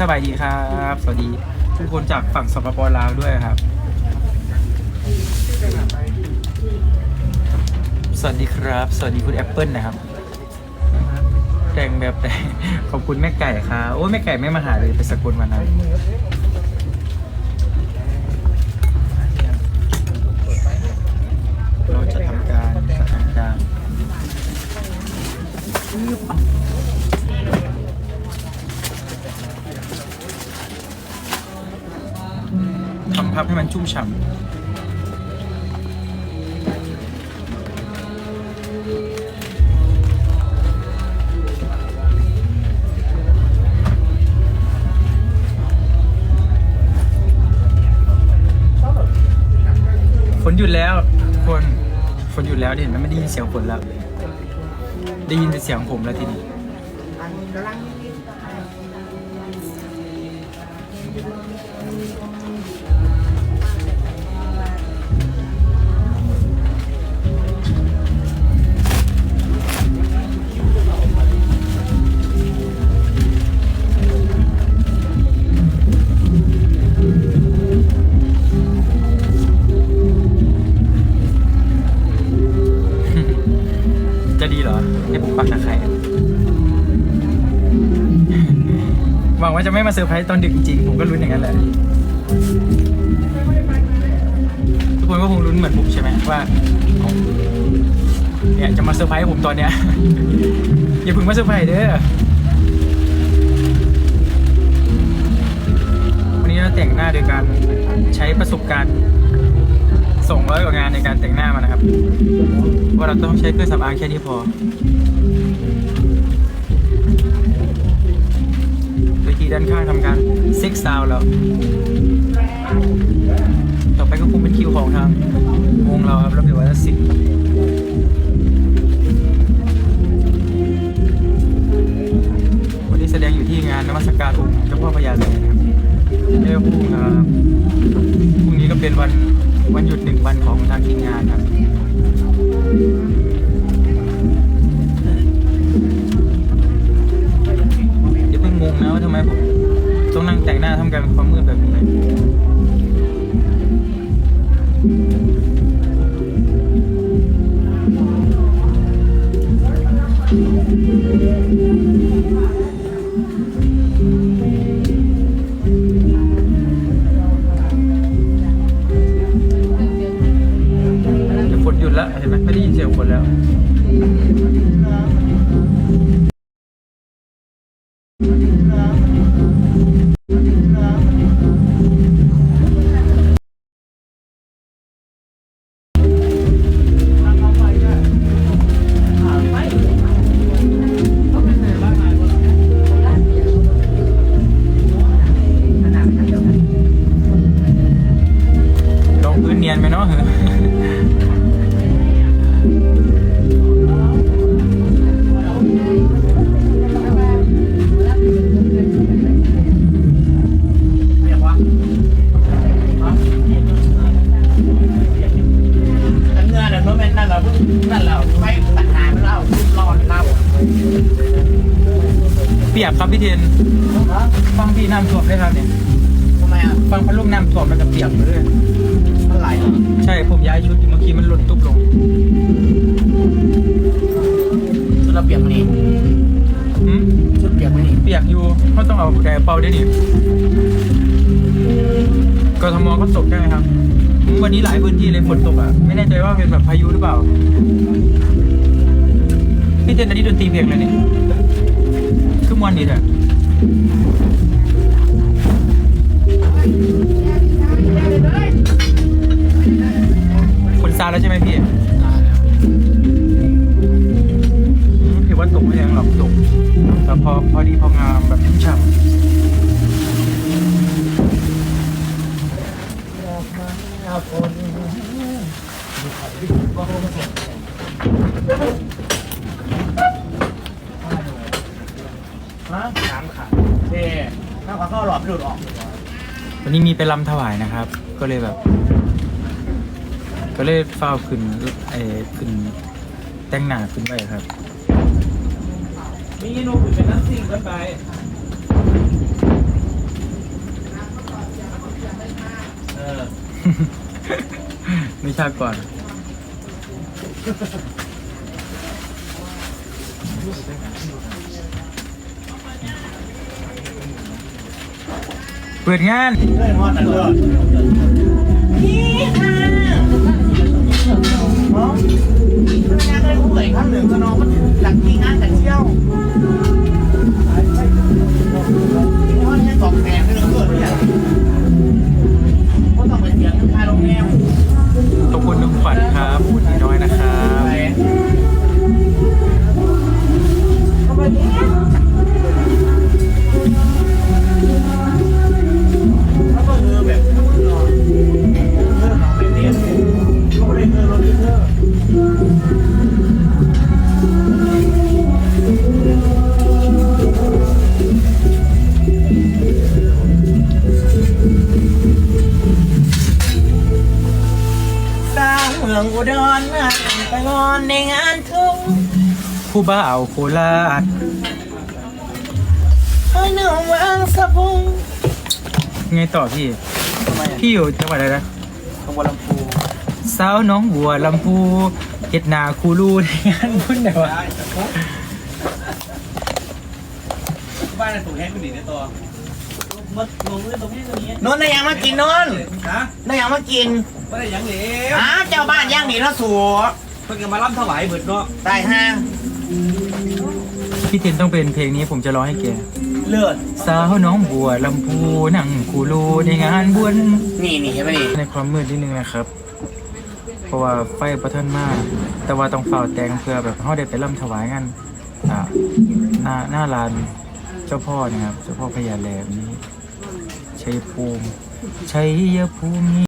สบายดีครับ สวัสดีทุกคนจากฝั่งสปปลาวด้วยครับ สวัสดีครับ สวัสดีคุณแอปเปิลนะครับ แต่งแบบแต่งขอบคุณแม่ไก่ครับโอ้แม่ไก่ไม่มาหาเลยไปสกลวันนั้นเราจะทำการทำการ พับให้มันชุ่มฉ่ำฝนหยุดแล้วคนฝนหยุดแล้วเห็นไหมไม่ได้ยินเสียงฝนแล้ว ได้ยินแต่เสียงผมแล้วทีนี้จะ จะไม่มาเซอร์ไพรส์ตอนดึกจริงๆผมก็ลุ้นอย่างนั้นแหละทุกคนก็คงลุ้นเหมือนผมใช่ไหมว่าเนี่ยจะมาเซอร์ไพรส์ผมตอนเนี้ยอย่าพึ่งมาเซอร์ไพรส์เด้อวันนี้เราแต่งหน้าโดยการใช้ประสบการณ์ส่งร้อยกว่างานในการแต่งหน้ามานะครับ ว่าเราต้องใช้เครื่องสำอางแค่นี้พอ ด้านข้างทำการซ็กซาวแล้ว ต่อไปก็คงเป็นคิวของทางวงเราครับระเบียบวัฒนศิลป์วันนี้แสดงอยู่ที่งานนมัสการองค์เจ้าพ่อพญาเลนะครับเรียกพุ่งครับพรุ่งนี้ก็เป็นวันวันหยุดหนึ่งวันของทางทีมงานครับ นั่งแต่งหน้าทำการความมืดแบบนี้เดี๋ยวฝนหยุดแล้วเห็นไหมไม่ได้ยินเสียงฝนแล้ว ล่ารอดเล่าเปียกครับพี่เทนฟังพี่น้ำท่วมได้ครับเนี่ยทำไมอะฟังพัดลมน้ำท่วมแล้วก็เปียกเลย มันไหลเหรอใช่ผมย้ายชุดอยู่เมื่อกี้มันหล่นตุ๊บลงชุดระเบียบมันนี่หืมชุดเปียกมันนี่เปียกอยู่เขาต้องเอาแกเป่าด้วยนี่กทมก็ตกใช่ไหมครับอืมวันนี้หลายพื้นที่เลยฝนตกอะ ไม่แน่ใจว่าเป็นแบบพายุหรือเปล่า พี่เทนอันนี้ดนตรีเพลงอะไรเนี่ย ตกไม่แรงหรอกตกแต่พอพอดีพองามแบบชุ่มฉ่ำฮะสามขาเท่ถ้าเขาเข้าหลอดไม่หลุดออกวันนี้มีไปลำถวายนะครับ ก็เลยแบบ ก็เลยเฝ้าขึ้นไอ้ขึ้นแต่งหน้าขึ้นไปครับ มีนูคือเป็นน้ำซิ่งกันไปเออไม่ชาก่อนเปิดงาน ได้ฮอดอันลิศางเมืองอุดรนะไปงอนในงานทุ่งผู้บ่าวโคราชให้หนุ่มวางสะพุงไงต่อพี่ ทำไมพี่อยู่จังหวัดอะไรนะตรงบัวลำพูสาวน้องบัวลำพูเฮ็ดนาคูรูในงานบุญไหนวะ บ้านถูกแฮกคนดีในตัว มันลงเรื่องตรงนี้ตรงนี้นนท์ได้ยังมากินนนท์ฮะได้ยังมากินไม่ได้ยังเหลวอ้าวเจ้าบ้านย่างหนีแล้วสัวเพิ่งจะมาล่ำถวายเบิดเนาะตายห้าพี่เทนต้องเป็นเพลงนี้ผมจะร้องให้แกเลือดสาวน้องบัวลำพูนั่งคูรูในงานบุญนี่นี่เห็นไหมนี่ในความมืดนิดนึงนะครับ เพราะว่าไฟประทันมาก แต่ว่าต้องเฝ้าแต่งเพื่อแบบเขาได้ไปร่ำถวายงานอ่าหน้าหน้าลานเจ้าพ่อนะครับ เจ้าพ่อพญาแหลมนี้ ชัยภูมิชัยภูมิ